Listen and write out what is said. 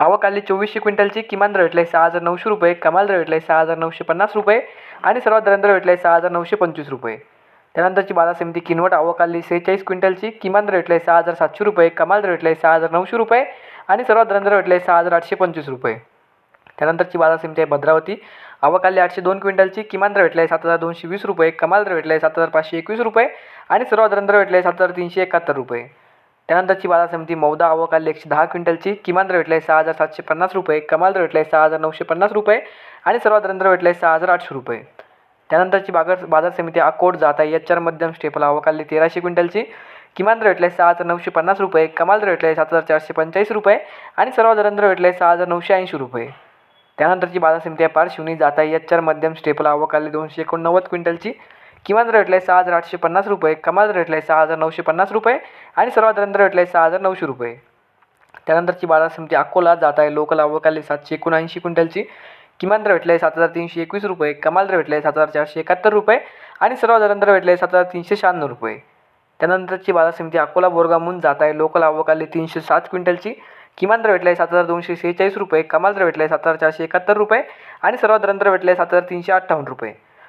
आवक आली चोवीसशे क्विंटलची किमान दर भेटला आहे सहा हजार नऊशे रुपये कमाल दर भेटला आहे सहा हजार नऊशे पन्नास रुपये आणि सर्वात दर भेटला आहे सहा हजार नऊशे पंचवीस रुपये. त्यानंतरची बाजार समिती किनवट आवक आली सेहेचाळीस क्विंटलची किमान दर भेटला आहे सहा हजार सातशे रुपये कमाल दर भेटला आहे सहा हजार नऊशे रुपये आणि सर्वात दर भेटला आहे सहा हजार आठशे पंचवीस रुपये. त्यानंतरची बाजार समिती आहे भद्रावती आवक आली आठशे दोन क्विंटलची किमान दर भेटला आहे सात हजार दोनशे वीस रुपये कमाल दर भेटला आहे सात हजार पाचशे एकवीस रुपये आणि सर्वात दर भेटला आहे सात हजार तीनशे एकाहत्तर रुपये. त्यानंतरची बाजार समिती मौदा आवक आली एकशे दहा क्विंटलची. किमान दर भेटला आहे सहा हजार सातशे पन्नास रुपये. कमाल दर भेटला आहे सहा हजार नऊशे पन्नास रुपये. आणि सर्वात दर भेटला आहे सहा हजार आठशे रुपये. त्यानंतरची बाजार बाजार समिती अकोट जाता एच आर मध्यम स्टेपल आवक आली तेराशे क्विंटलची. किमान दर भेटला आहे सहा हजार नऊशे पन्नास रुपये. कमाल दर भेटला आहे सात हजार चारशे पंचेचाळीस रुपये. आणि सर्वात दर भेटला आहे सहा हजार नऊशे ऐंशी रुपये. त्यानंतरची बाजार समिती आहे पारशिवनी जाता एच आर मध्यम स्टेपल आवक आली दोनशे एकोणनव्वद क्विंटलची. किमान रेट आहे सहा हजार आठशे पन्नास रुपये कमाल रेट भेटला आहे सहा हजार नऊशे पन्नास रुपये आणि सर्वात रंध रेट आहे सहा हजार नऊशे रुपये. त्यानंतरची बाजार समिती अकोला जात आहे लोकल अवकाली सातशे एकोणऐंशी क्विंटलची. किमान दर भेटला आहे सात हजार तीनशे एकवीस रुपये कमाल दर भेटला आहे सात हजार चारशे एकाहत्तर रुपये आणि सर्वात दर भेटले आहे सात हजार तीनशे शहाण्णव रुपये. त्यानंतरची बाजार समिती अकोला बोरगामहून जात आहे लोकल आवक तीनशे सात क्विंटलची. किमान दर भेटला आहे सात हजार दोनशे सेहेचाळीस रुपये कमाल दर भेटला आहे सात हजार चारशे एकाहत्तर रुपये आणि सर्वात दर भेटले आहे सात हजार तीनशे अठ्ठावन्न रुपये.